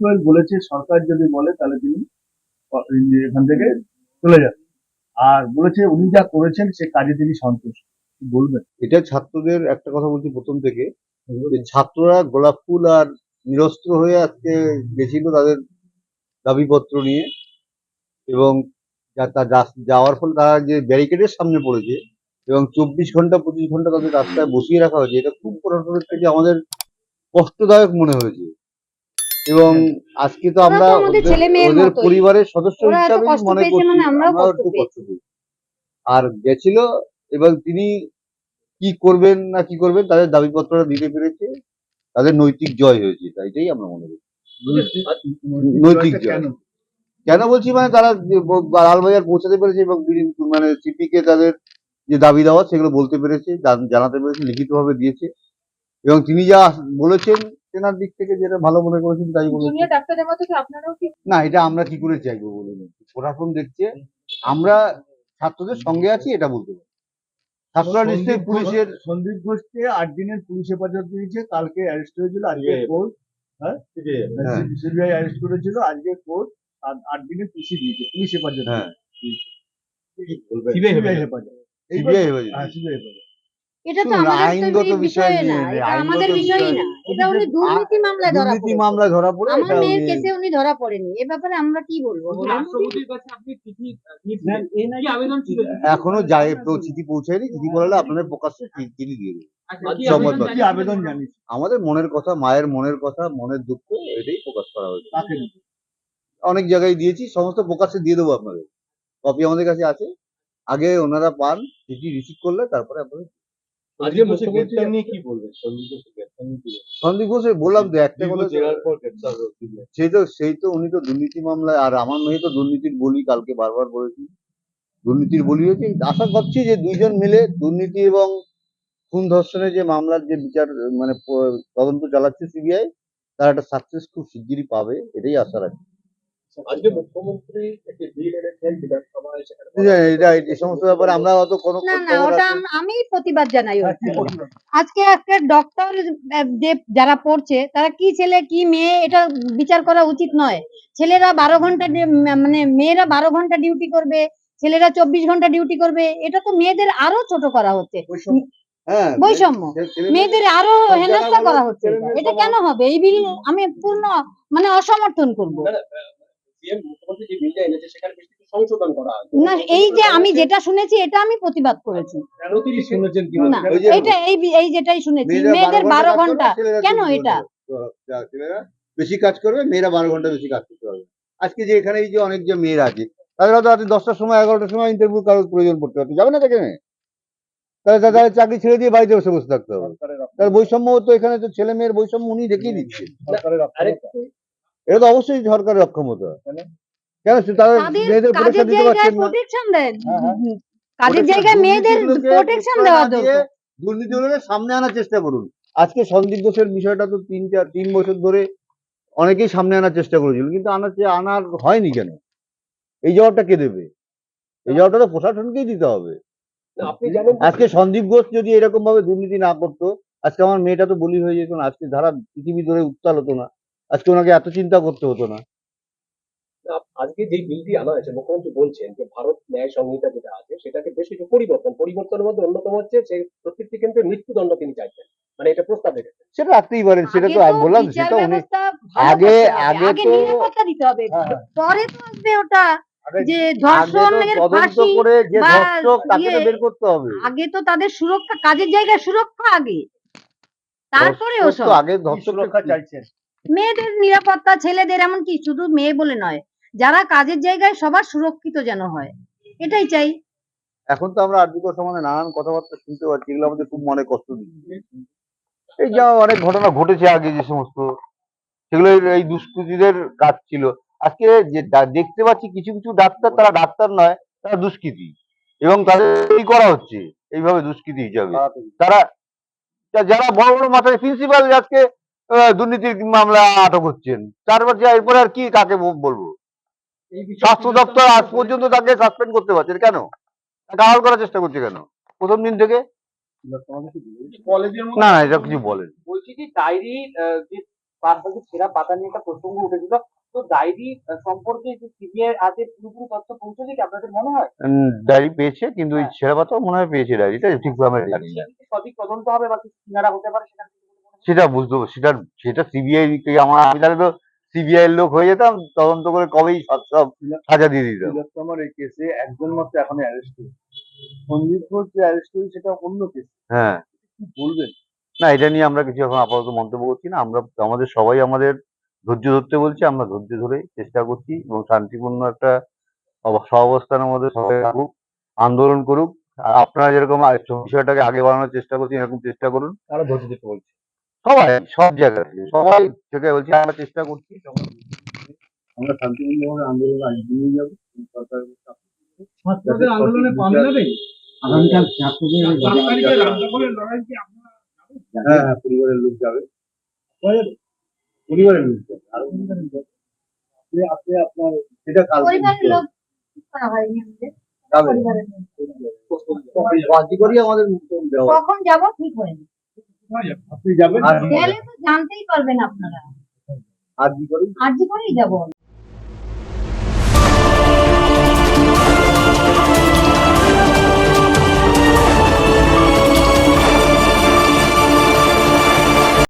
গোয়েল বলেছে, সরকার যদি বলে, তাহলে তিনি এখান থেকে চলে যাবেন আর বলেছে, উনি যা করেছেন, সে কাজে তিনি সন্তুষ্ট। বলবেন? এটা ছাত্রদের একটা কথা বলছি প্রথম থেকে ছাত্ররা গোলাপ ফুল আর নিরস্ত্র হয়ে আজকে গেছিল তাদের দাবিপত্র নিয়ে, এবং যাওয়ার ফলে তারা যে ব্যারিকেডের সামনে পড়েছে, এবং চব্বিশ ঘণ্টা, পঁচিশ ঘণ্টা তাদের রাস্তায় বসিয়ে রাখা হয়েছে, এটা খুব প্রশাসনের থেকে আমাদের কষ্টদায়ক মনে হয়েছে। এবং আজকে তো আমরা আমাদের ওদের-। পরিবারের সদস্য হিসাবে মনে করছি মানে আমরাও একটু কষ্ট পেয়েছি আর গেছিল এবং তিনি কি করবেন না কি করবেন তাদের দাবিপত্রটা দিতে পেরেছে তাদের নৈতিক জয় হয়েছে তাইটাই আমরা মনে করি। নৈতিক জয়। কেন কেন বলছি মানে তারা লালবাজার পৌঁছাতে পেরেছে এবং মানে সিপি কে তাদের যে দাবি দেওয়া সেগুলো বলতে পেরেছে জানাতে পেরেছে লিখিতভাবে দিয়েছে। এবং তিনি যা বলেছেন তেনার দিক থেকে যেটা ভালো মনে করেছেন তাই জুনিয়র কি আপনারাও কি না এটা আমরা কি করে চাইব বলে প্রশাসন দেখছে আমরা ছাত্রদের সঙ্গে আছি এটা বলতে পারি। ছাত্ররা নিশ্চয়ই পুলিশের সন্দীপ ঘোষকে আট দিনের পুলিশ হেফাজত দিয়েছে কালকে অ্যারেস্ট হয়েছিল আজকে কোর্ট হ্যাঁ? হ্যাঁ। সিবিআই অ্যারেস্ট করেছিল আজকে কোর্ট আট দিনের পিসি দিয়েছে পুলিশ হেফাজত হ্যাঁ। সিবিআই হেফাজত। এইবার- হেফাজত। এটা তো আমাদের আইনগত বিষয় না এটা আমাদের বিষয়ই না এটা উনি দুর্নীতি মামলায় ধরা দুর্নীতি মামলায় ধরা পড়ে আমার মেয়ের কেসে উনি ধরা পড়েনি এ ব্যাপারে আমরা কি বলব রাষ্ট্রপতির কাছে আপনি চিঠি দিয়েছিলেন কি আবেদন ছিল? এখনও যায় তো চিঠি পৌঁছায়নি চিঠি পড়ালে আপনাদের প্রকাশ্যে চিঠি দিয়ে দেবে আবেদন। জানিস আমাদের মনের কথা মায়ের মনের কথা মনের দুঃখ এটাই প্রকাশ করা হয়েছে। অনেক জায়গায় দিয়েছি সমস্ত প্রকাশ্যে দিয়ে দেবো আপনাদের। কপি আমাদের কাছে আছে। আগে ওনারা পান চিঠি রিসিভ করলে তারপরে আপনাদের আজকে মুখ্যমন্ত্রী নিয়ে কি বলবেন সন্দীপ ঘোষ বললাম তো একটা কথা জেরার পর গ্রেপ্তার সেই তো সেই তো উনি তো দুর্নীতি মামলায় আর আমার মেয়ে তো দুর্নীতির বলি কালকে বারবার বলেছি। দুর্নীতির বলি হয়েছে। আশা করছি যে দুইজন মিলে দুর্নীতি এবং খুন ধর্ষণের যে মামলার যে বিচার মানে তদন্ত চালাচ্ছে সিবিআই তার একটা সাকসেস খুব শিগগিরই পাবে এটাই আশা রাখি আজকে মুখ্যমন্ত্রী একটি বিল এনেছেন বিধানসভায় সেখানে ঠিক আছে, এটা এই সমস্ত ব্যাপারে আমরা অত কোনো না না ওটা আমি প্রতিবাদ জানাই হ্যাঁ। আজকে একটা ডক্টর যে যারা পড়ছে তারা কি ছেলে কি মেয়ে এটা বিচার করা উচিত নয়। ছেলেরা বারো ঘণ্টা মানে মেয়েরা বারো ঘণ্টা ডিউটি করবে ছেলেরা চব্বিশ ঘণ্টা ডিউটি করবে এটা তো মেয়েদের আরও ছোট করা হচ্ছে। হ্যাঁ বৈষম্য। মেয়েদের আরও হেনস্থা করা হচ্ছে। এটা। কেন হবে? এই বিল আমি পূর্ণ মানে অসমর্থন করব। সিএম মুখ্যমন্ত্রী যে বিলটা এনেছে সেখানে বেশ কিছু সংশোধন করা আছে। না এই যে আমি যেটা শুনেছি এটা আমি প্রতিবাদ করেছি। প্রতিটি শুনেছেন কি না ওই এই এই যেটাই শুনেছি মেয়েদের বারো কাজ ঘণ্টা। কেন এটা? ছেলেরা বেশি কাজ করবে মেয়েরা বারো ঘণ্টা বেশি কাজ করতে পারবে। আজকে যে এখানে এই যে অনেক যে মেয়েরা আছে তাদের হয়তো রাতে দশটার সময় এগারোটার সময় ইন্টারভিউ কারোর প্রয়োজন পড়তে হতে যাবে না সেখানে তাহলে তাদের চাকরি ছেড়ে দিয়ে বাড়িতে বসে বসে থাকতে হবে। তার বৈষম্য তো এখানে তো ছেলে মেয়ের বৈষম্য উনি দেখিয়ে দিচ্ছে। এটা তো অবশ্যই সরকারের অক্ষমতা। কেন সে তাদের তাদের মেয়েদের কাজের দিতে পারছেন না? প্রোটেকশন দেয়। কাজের জায়গায় মেয়েদের প্রোটেকশন দেওয়া দরকার। দুর্নীতিগুলোকে সামনে আনার চেষ্টা করুন। আজকে সন্দীপ ঘোষের বিষয়টা তো তিন চার তিন বছর ধরে অনেকেই সামনে আনার চেষ্টা করেছিল কিন্তু আনার হয়নি কেন? এই জবাবটা কে দেবে? এই জবাবটা তো প্রশাসনকেই দিতে হবে। না, আপনি জানেন আজকে সন্দীপ ঘোষ যদি এরকম ভাবে দুর্নীতি না করতো আজকে আমার মেয়েটা তো বলি হয়ে যেত না আজকে ধারা পৃথিবী ধরে উত্তাল হতো না। আজকে ওনাকে এত চিন্তা করতে হতো না। আজকে যে বিলটি আনা হয়েছে মুখ্যমন্ত্রী বলছেন যে ভারত ন্যায় সংহিতা যেটা আছে সেটাকে বেশ কিছু পরিবর্তন পরিবর্তনের মধ্যে অন্যতম হচ্ছে যে প্রত্যেকটি কেন্দ্রে মৃত্যুদণ্ড তিনি চাইছেন। মানে এটা প্রস্তাব রেখেছেন। সেটা রাখতেই পারেন সেটা আগে তো আমি বললাম সেটা উনি আগে- আগে তো- নিরাপত্তা দিতে হবে। হ্যাঁ। পরে তো আসবে ওটা আগে- যে তো ধর্ষণের ফাঁসি করে যে ধর্ষক তাকে তো ইয়ে- বের করতে হবে। আগে তো তাদের সুরক্ষা কাজের জায়গায় সুরক্ষা আগে। তারপরে ওসব। আগে ধর্ষক সুরক্ষা চাইছেন। মেয়েদের নিরাপত্তা ছেলেদের এমনকি শুধু মেয়ে বলে নয় যারা কাজের জায়গায় সবার সুরক্ষিত যেন হয়। এটাই চাই। এখন তো আমরা আর্থিক সমাজে নানান কথাবার্তা শুনতে পাচ্ছি এগুলো আমাদের খুব মনে কষ্ট দিচ্ছে। এই যা অনেক ঘটনা ঘটেছে আগে যে সমস্ত সেগুলো এই- দুষ্কৃতীদের কাজ ছিল। আজকে যে দেখতে পাচ্ছি কিছু কিছু ডাক্তার তারা ডাক্তার নয় তারা দুষ্কৃতী। এবং তাদের কি করা হচ্ছে? এইভাবে দুষ্কৃতী হিসাবে। তারা যারা বড় বড় মাথায় প্রিন্সিপাল আজকে দুর্নীতির মামলা আটক হচ্ছেন। তারপর এরপরে আর কি কাকে বলব? স্বাস্থ্য দপ্তর আজ পর্যন্ত তাকে সাসপেন্ড করতে পারছে কেন? গাহাল করার চেষ্টা করছে কেন? প্রথম দিন থেকে? না না এটা কিছু বলেন। বলছি যে ডায়েরি যে ছেঁড়া পাতা নিয়ে একটা প্রসঙ্গ উঠেছিল। তো ডায়েরি সম্পর্কে যে সিবিআই পুরোপুরি তথ্য পৌঁছেছে কি আপনাদের মনে হয়? ডায়েরি পেয়েছে কিন্তু ওই ছেঁড়া পাতাও মনে হয় পেয়েছে ডায়েরিটা ঠিকভাবে জানি না। সঠিক তদন্ত হবে বা কিছু কিনারা হতে পারে সেটা হয়? সেটা বুঝতে সেটা সেটা সিবিআই আমার আমি তাহলে তো সিবিআই এর লোক হয়ে যেতাম তদন্ত করে কবেই সব সাজা দিয়ে দিতাম। তিলোত্তমার এই কেসে একজন মাত্র এখন অ্যারেস্ট সন্দীপ ঘোষ যে অ্যারেস্ট হয়েছে সেটা অন্য কেস হ্যাঁ। কি বলবেন? না এটা নিয়ে আমরা কিছু এখন আপাতত মন্তব্য করছি না। আমরা আমাদের সবাই আমাদের ধৈর্য ধরতে বলছি আমরা ধৈর্য ধরে চেষ্টা করছি এবং শান্তিপূর্ণ একটা সহাবস্থানের মধ্যে সবাই থাকুক আন্দোলন করুক। আর আপনারা যেরকম বিষয়টাকে আগে বাড়ানোর চেষ্টা করছেন এরকম চেষ্টা করুন। তারা ধৈর্য দিতে বলছে। সবাই সব জায়গায় থেকে, সবাই থেকে বলছি আমরা চেষ্টা করছি আমরা শান্তিপূর্ণভাবে আন্দোলন আগে নিয়ে যাব। সরকারের আন্দোলনে পা মেলাবে? আগামীকাল হ্যাঁ হ্যাঁ পরিবারের লোক যাবে। পরিবারের লোক? যাবে। আর আপনি আপনি আপনার সেটা কাল পরিবারের লোক ঠিক করা হয়নি আমাদের। যাবে। পরিবারের লোক। কার্যকরী আমাদের কখন যাব ঠিক হয়নি। আপনি যাবেন। গেলে তো জানতেই পারবেন আপনারা। আর কি করেন আর্জি করেই যাব